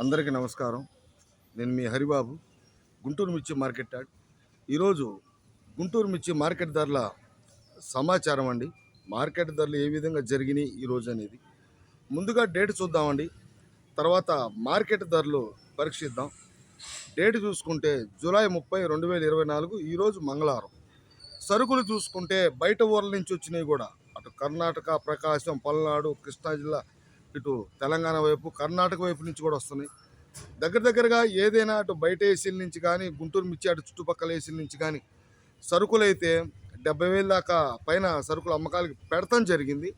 అందరికీ నమస్కారం. నేను మీ హరిబాబు గుంటూరు మిర్చి మార్కెట్ యాడ్. ఈరోజు గుంటూరు మిర్చి మార్కెట్ ధరల సమాచారం అండి. మార్కెట్ ధరలు ఏ విధంగా జరిగినాయి ఈరోజు అనేది. ముందుగా డేట్ చూద్దామండి తర్వాత మార్కెట్ ధరలు పరీక్షిద్దాం. డేట్ చూసుకుంటే జూలై ముప్పై రెండు వేల ఇరవై నాలుగు ఈరోజు మంగళవారం. సరుకులు చూసుకుంటే బయట ఊర్ల నుంచి వచ్చినాయి కూడా. అటు కర్ణాటక ప్రకాశం పల్నాడు కృష్ణా జిల్లా ఇటు తెలంగాణ వైపు కర్ణాటక వైపు నుంచి కూడా వస్తున్నాయి. దగ్గర దగ్గరగా ఏదైనా అటు బయట ఏసీల నుంచి కానీ గుంటూరు మిర్చి అటు చుట్టుపక్కల ఏసీల నుంచి కానీ సరుకులు అయితే డెబ్బై వేల దాకా పైన సరుకులు అమ్మకాలకి పెడతాం జరిగింది.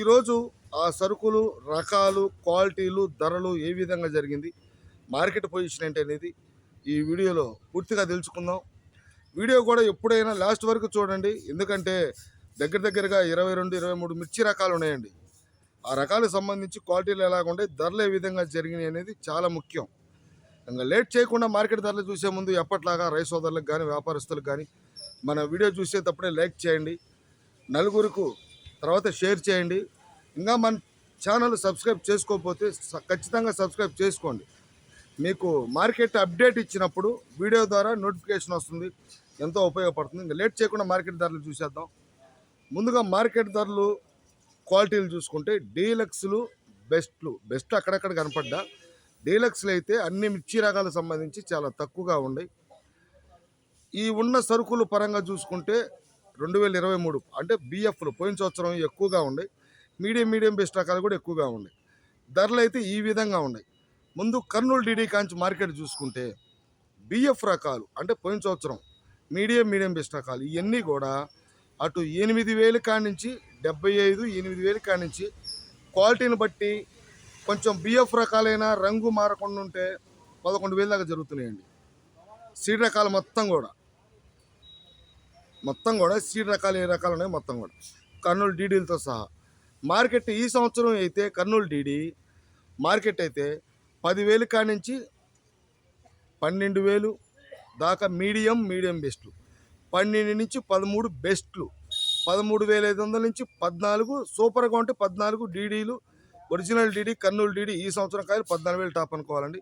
ఈరోజు ఆ సరుకులు రకాలు క్వాలిటీలు ధరలు ఏ విధంగా జరిగింది మార్కెట్ పొజిషన్ ఏంటి అనేది ఈ వీడియోలో పూర్తిగా తెలుసుకుందాం. వీడియో కూడా ఎప్పుడైనా లాస్ట్ వరకు చూడండి. ఎందుకంటే దగ్గర దగ్గరగా ఇరవై రెండు ఇరవై మూడు మిర్చి రకాలు ఉన్నాయండి. ఆ రకాలకు సంబంధించి క్వాలిటీలు ఎలాగ ఉంటాయి ధరలు ఏ విధంగా జరిగినాయి అనేది చాలా ముఖ్యం. ఇంకా లేట్ చేయకుండా మార్కెట్ ధరలు చూసే ముందు ఎప్పట్లాగా రైస్ సోదరులకు కానీ వ్యాపారస్తులకు కానీ మన వీడియో చూసేటప్పుడే లైక్ చేయండి. నలుగురికి తర్వాత షేర్ చేయండి. ఇంకా మన ఛానల్ సబ్స్క్రైబ్ చేసుకోకపోతే స- ఖచ్చితంగా సబ్స్క్రైబ్ చేసుకోండి. మీకు మార్కెట్ అప్డేట్ ఇచ్చినప్పుడు వీడియో ద్వారా నోటిఫికేషన్ వస్తుంది. ఎంతో ఉపయోగపడుతుంది. ఇంకా లేట్ చేయకుండా మార్కెట్ ధరలు చూసేద్దాం. ముందుగా మార్కెట్ ధరలు క్వాలిటీలు చూసుకుంటే డీలక్స్లు బెస్ట్లు బెస్ట్ అక్కడక్కడ కనపడ్డా. డీలక్స్లు అయితే అన్ని మిర్చి రకాలకు సంబంధించి చాలా తక్కువగా ఉన్నాయి ఈ ఉన్న సరుకులు పరంగా చూసుకుంటే రెండు వేల ఇరవై మూడు అంటే బిఎఫ్లు పోయిన సంవత్సరం ఎక్కువగా ఉన్నాయి మీడియం మీడియం బెస్ట్ రకాలు కూడా ఎక్కువగా ఉన్నాయి ధరలు అయితే ఈ విధంగా ఉన్నాయి ముందు కర్నూలు డీడీ కాంచి మార్కెట్ చూసుకుంటే బిఎఫ్ రకాలు అంటే పోయిన సంవత్సరం మీడియం మీడియం బెస్ట్ రకాలు ఇవన్నీ కూడా అటు ఎనిమిది వేలు కాడి నుంచి డెబ్బై ఐదు ఎనిమిది వేలు కాడి నుంచి క్వాలిటీని బట్టి కొంచెం బిఎఫ్ రకాలైన రంగు మారకుండా ఉంటే పదకొండు వేలు దాకా జరుగుతున్నాయండి. సీడ్ రకాలు మొత్తం కూడా. మొత్తం కూడా సీడ్ రకాలు ఏ రకాలు ఉన్నాయి మొత్తం కూడా. కర్నూలు డీడీలతో సహా. మార్కెట్ ఈ సంవత్సరం అయితే కర్నూలు డీడీ మార్కెట్ అయితే పదివేలు కాడి నుంచి పన్నెండు వేలు దాకా మీడియం మీడియం బెస్ట్లు పన్నెండు నుంచి పదమూడు బెస్ట్లు. పదమూడు వేల ఐదు వందల నుంచి పద్నాలుగు సూపర్గా ఉంటే పద్నాలుగు డీడీలు ఒరిజినల్ డీడీ కర్నూలు డీడీ ఈ సంవత్సరం కాయలు పద్నాలుగు వేలు టాప్ అనుకోవాలండి.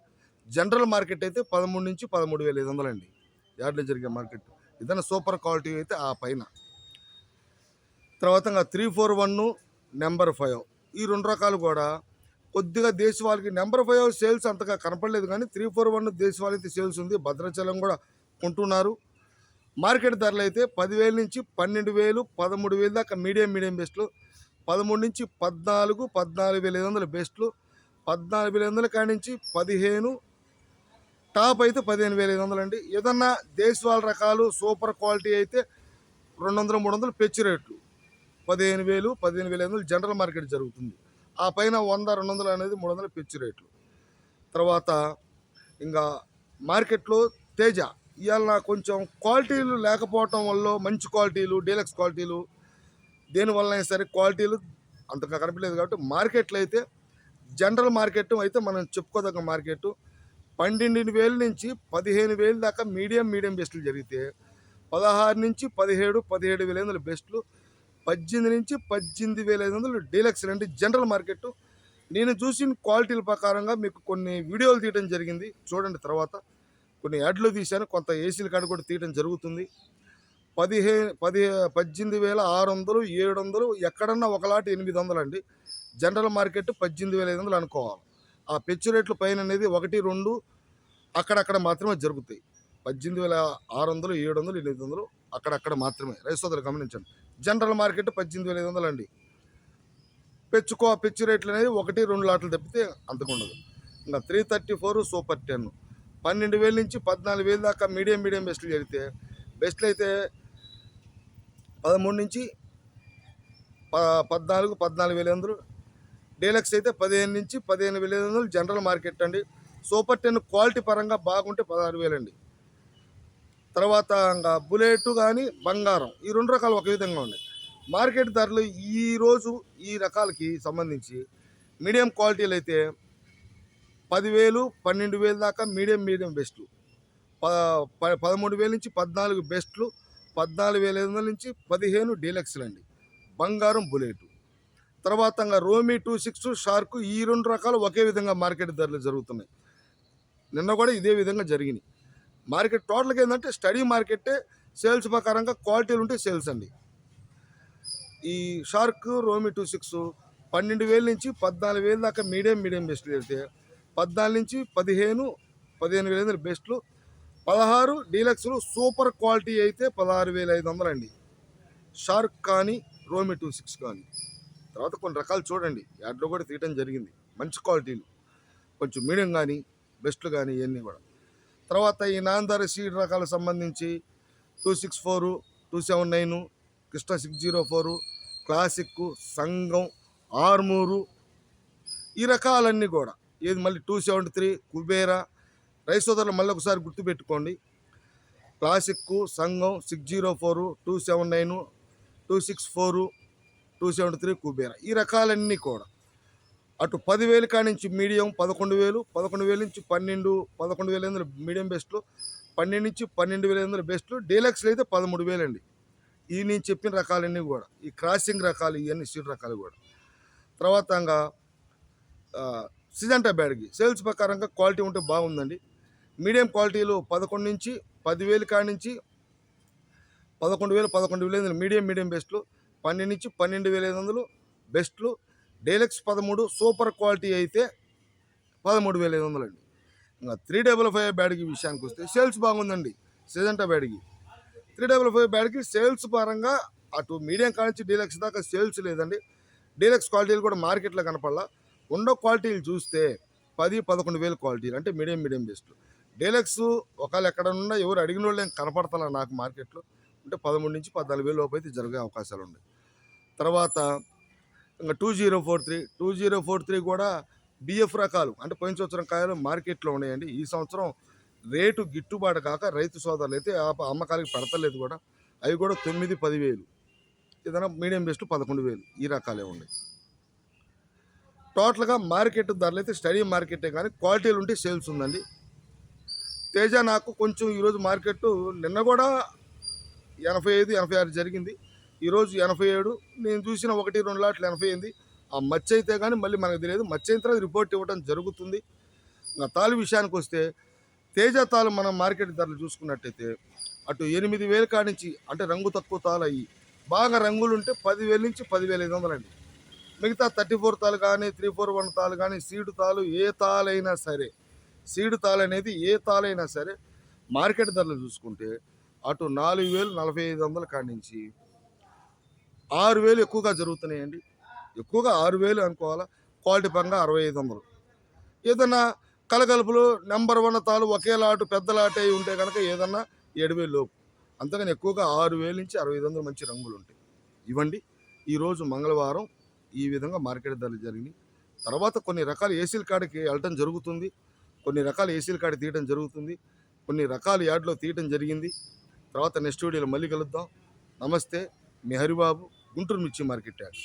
జనరల్ మార్కెట్ అయితే పదమూడు నుంచి పదమూడు వేల ఐదు వందలండి. యార్డ్లో జరిగే మార్కెట్. ఏదైనా సూపర్ క్వాలిటీ అయితే ఆ పైన. తర్వాత three four one number five. ఈ రెండు రకాలు కూడా కొద్దిగా దేశవాళికి నెంబర్ ఫైవ్ సేల్స్ అంతగా కనపడలేదు కానీ త్రీ ఫోర్ వన్ దేశవాళికి సేల్స్ ఉంది. భద్రాచలం కూడా కొంటున్నారు. మార్కెట్ ధరలు అయితే పదివేల నుంచి పన్నెండు వేలు పదమూడు వేలు దాకా మీడియం మీడియం బెస్ట్లు. పదమూడు నుంచి పద్నాలుగు పద్నాలుగు వేల ఐదు వందల బెస్ట్లు. పద్నాలుగు వేల ఐదు వందల కాడి నుంచి పదిహేను టాప్ అయితే పదిహేను వేల ఐదు వందలు అండి ఏదన్నా దేశవాళ రకాలు సూపర్ క్వాలిటీ అయితే రెండు వందలు మూడు వందలు పెచ్చు రేట్లు. పదిహేను వేలు పదిహేను వేల ఐదు వందలు జనరల్ మార్కెట్ జరుగుతుంది. ఆ పైన వంద రెండు వందలు అనేది మూడు వందలు పెచ్చు రేట్లు. తర్వాత ఇంకా మార్కెట్లో తేజ. ఇవాళ కొంచెం క్వాలిటీలు లేకపోవటం వల్ల మంచి క్వాలిటీలు డీలక్స్ క్వాలిటీలు దేనివల్ల అయినా సరే క్వాలిటీలు అంతగా కనిపించలేదు కాబట్టి మార్కెట్లో అయితే జనరల్ మార్కెట్ అయితే మనం చెప్పుకోదగ్గ మార్కెట్ పన్నెండు వేల నుంచి పదిహేను వేలు దాకా మీడియం మీడియం బెస్ట్లు జరిగితే పదహారు నుంచి పదిహేడు పదిహేడు వేల ఐదు వందలు బెస్ట్లు పద్దెనిమిది నుంచి పద్దెనిమిది వేల ఐదు వందలు డీలక్స్ అంటే జనరల్ మార్కెట్ నేను చూసిన క్వాలిటీల ప్రకారంగా మీకు కొన్ని వీడియోలు తీయడం జరిగింది. చూడండి తర్వాత. కొన్ని యాడ్లు తీశాను కొంత ఏసీల కాడ కూడా తీయడం జరుగుతుంది. పదిహే పది పద్దెనిమిది వేల ఆరు వందలు ఏడు వందలు ఎక్కడన్నా ఒకలాటి ఎనిమిది వందలు అండి. జనరల్ మార్కెట్ పద్దెనిమిది వేల ఐదు వందలు అనుకోవాలి. ఆ పెచ్చు రేట్లు పైన అనేది ఒకటి రెండు అక్కడక్కడ మాత్రమే జరుగుతాయి. పద్దెనిమిది వేల ఆరు వందలు ఏడు వందలు ఎనిమిది వందలు అక్కడక్కడ మాత్రమే. రైతులు గమనించండి. జనరల్ మార్కెట్ పద్దెనిమిది వేల ఐదు వందలు అండి. పెచ్చుకో పెచ్చు రేట్లు అనేది ఒకటి రెండు లాట్లు తప్పితే అంతకుండదు ఇంకా three thirty four super ten పన్నెండు వేల నుంచి పద్నాలుగు వేలు దాకా మీడియం మీడియం బెస్ట్లు జరిగితే బెస్ట్లు అయితే పదమూడు నుంచి ప పద్నాలుగు పద్నాలుగు వేల ఎనిమిది డీలక్స్ అయితే పదిహేను నుంచి పదిహేను వేల ఐదు వందలు జనరల్ మార్కెట్ అండి. సూపర్ టెన్ క్వాలిటీ పరంగా బాగుంటే పదహారు వేలండి. తర్వాత ఇంకా బుల్లెట్ కానీ బంగారం ఈ రెండు రకాలు ఒక విధంగా ఉన్నాయి. మార్కెట్ ధరలు ఈరోజు ఈ రకాలకి సంబంధించి మీడియం క్వాలిటీలు అయితే పదివేలు పన్నెండు వేలు దాకా మీడియం మీడియం బెస్ట్లు. ప పదమూడు వేల నుంచి పద్నాలుగు బెస్ట్లు పద్నాలుగు వేల ఐదు వందల నుంచి పదిహేను డీలక్స్లు అండి. బంగారం బుల్లెట్. తర్వాత రోమీ రోమి టూ సిక్స్ షార్క్ ఈ రెండు రకాలు ఒకే విధంగా మార్కెట్ ధరలు జరుగుతున్నాయి. నిన్న కూడా ఇదే విధంగా జరిగినాయి. మార్కెట్ టోటల్గా ఏంటంటే స్టడీ మార్కెట్టే సేల్స్ ప్రకారంగా క్వాలిటీలు ఉంటే సేల్స్ అండి. ఈ షార్క్ రోమి టూ సిక్స్ పన్నెండు వేల నుంచి పద్నాలుగు వేల దాకా మీడియం మీడియం బెస్ట్లు అయితే పద్నాలుగు నుంచి పదిహేను పదిహేను వేల బెస్ట్లు. పదహారు డీలక్స్లు సూపర్ క్వాలిటీ అయితే పదహారు వేల ఐదు వందలు అండి షార్క్ కానీ రోమి టూ సిక్స్ కానీ. తర్వాత కొన్ని రకాలు చూడండి. యాడ్లో కూడా తీయటం జరిగింది. మంచి క్వాలిటీలు. కొంచెం మీడియం కానీ బెస్ట్లు కానీ ఇవన్నీ కూడా. తర్వాత ఈ నాందారి సీడ్ రకాలకు సంబంధించి two six four two seven nine Krishna six zero four classic Sangham Armoor ఈ రకాలన్నీ కూడా. ఏది మళ్ళీ two seventy three Kubera rice సోదరులు మళ్ళీ ఒకసారి గుర్తుపెట్టుకోండి. Classic Sangham six zero four two seven nine two six four two seventy three Kubera. ఈ రకాలన్నీ కూడా. అటు పదివేలు కాడి నుంచి మీడియం పదకొండు వేలు పదకొండు వేల నుంచి పన్నెండు పదకొండు వేల ఎనిమిది మీడియం బెస్ట్లు పన్నెండు నుంచి పన్నెండు వేల ఎనిమిది బెస్ట్లు డీలక్స్లు అయితే పదమూడు వేలండి. ఈ నేను చెప్పిన రకాలన్నీ కూడా. ఈ క్రాసింగ్ రకాలు ఇవన్నీ సీడ్ రకాలు కూడా. తర్వాత సిజంటా బ్యాడ్కి. సేల్స్ ప్రకారంగా క్వాలిటీ ఉంటే బాగుందండి. మీడియం క్వాలిటీలు పదకొండు నుంచి పదివేలు కాడి నుంచి పదకొండు వేలు పదకొండు వేలు ఐదు మీడియం మీడియం బెస్ట్లు. పన్నెండు నుంచి పన్నెండు వేల ఐదు వందలు బెస్ట్లు. డీలక్స్ పదమూడు సూపర్ క్వాలిటీ అయితే పదమూడు వేల ఐదు వందలు అండి ఇంకా త్రీ డబుల్ ఫైవ్ బ్యాడ్కి విషయానికి వస్తే సేల్స్ బాగుందండి. సిజంటా బ్యాడ్కి. త్రీ డబుల్ ఫైవ్ బ్యాడ్కి సేల్స్ పరంగా అటు మీడియం కాడి నుంచి డీలక్స్ దాకా సేల్స్ లేదండి. డీలక్స్ క్వాలిటీలు కూడా మార్కెట్లో కనపడాల. ఉండో క్వాలిటీలు చూస్తే పది పదకొండు వేల క్వాలిటీలు అంటే మీడియం మీడియం బెస్ట్. డీలక్స్ ఒకవేళ ఎక్కడ ఉన్నా ఎవరు అడిగిన వాళ్ళు ఏం కనపడతా నాకు మార్కెట్లో అంటే పదమూడు నుంచి పద్నాలుగు వేల లోపు అయితే జరిగే అవకాశాలు ఉన్నాయి. తర్వాత ఇంకా two zero four three two zero four three కూడా బిఎఫ్ రకాలు అంటే పోయిన సంవత్సరం కాయలు మార్కెట్లో ఉన్నాయండి. ఈ సంవత్సరం రేటు గిట్టుబాటు కాక రైతు సోదరులు అయితే ఆ అమ్మకాలకి పడతలేదు కూడా. అవి కూడా తొమ్మిది పదివేలు. ఏదైనా మీడియం బెస్ట్ పదకొండు వేలు ఈ రకాలే ఉన్నాయి. టోటల్గా మార్కెట్ ధరలు అయితే స్టడీ మార్కెటే కానీ క్వాలిటీలు ఉంటే సేల్స్ ఉందండి. తేజ నాకు కొంచెం ఈరోజు మార్కెట్ నిన్న కూడా ఎనభై ఐదు ఎనభై ఆరు జరిగింది. ఈరోజు ఎనభై ఏడు నేను చూసిన ఒకటి రెండు లాట్లు ఎనభై ఎనిమిది ఆ మచ్చ అయితే కానీ మళ్ళీ మనకు తెలియదు. మచ్చ అయిన తర్వాత రిపోర్ట్ ఇవ్వడం జరుగుతుంది. నా తాలు విషయానికి వస్తే తేజ తాలు మనం మార్కెట్ ధరలు చూసుకున్నట్టయితే అటు ఎనిమిది వేల కాడించి నుంచి అంటే రంగు తక్కువ తాలు అయ్యి బాగా రంగులు ఉంటే పదివేల నుంచి పదివేల ఐదు వందలు అండి మిగతా థర్టీ ఫోర్ తాలు కానీ త్రీ ఫోర్ వన్ తాలు కానీ సీడు తాలు ఏ తాలైనా సరే సీడు తాలు అనేది ఏ తాలైనా సరే మార్కెట్ ధరలు చూసుకుంటే అటు నాలుగు వేలు నలభై ఐదు వందల కాడించి నుంచి ఆరు వేలు ఎక్కువగా జరుగుతున్నాయండి. ఎక్కువగా ఆరు వేలు అనుకోవాలా? క్వాలిటీ పరంగా అరవై ఐదు వందలు. ఏదన్నా కలగలుపులు నెంబర్ వన్ తాలు ఒకే లాటు పెద్ద లాట్ అయి ఉంటే కనుక ఏదన్నా ఏడు వేలు లోపు. అంతకని ఎక్కువగా ఆరు వేలు నుంచి అరవై ఐదు వందలు మంచి రంగులు ఉంటాయి. ఇవ్వండి. ఈరోజు మంగళవారం ఈ విధంగా మార్కెట్ ధరలు జరిగినాయి. తర్వాత కొన్ని రకాల ఏసీల కాడికి వెళ్ళటం జరుగుతుంది. కొన్ని రకాల ఏసీల కాడ తీయటం జరుగుతుంది. కొన్ని రకాల యాడ్లో తీయటం జరిగింది. తర్వాత నెక్స్ట్ వీడియోలో మళ్ళీ కలుద్దాం. నమస్తే. మీ హరిబాబు గుంటూరు మిర్చి మార్కెట్ యాడ్.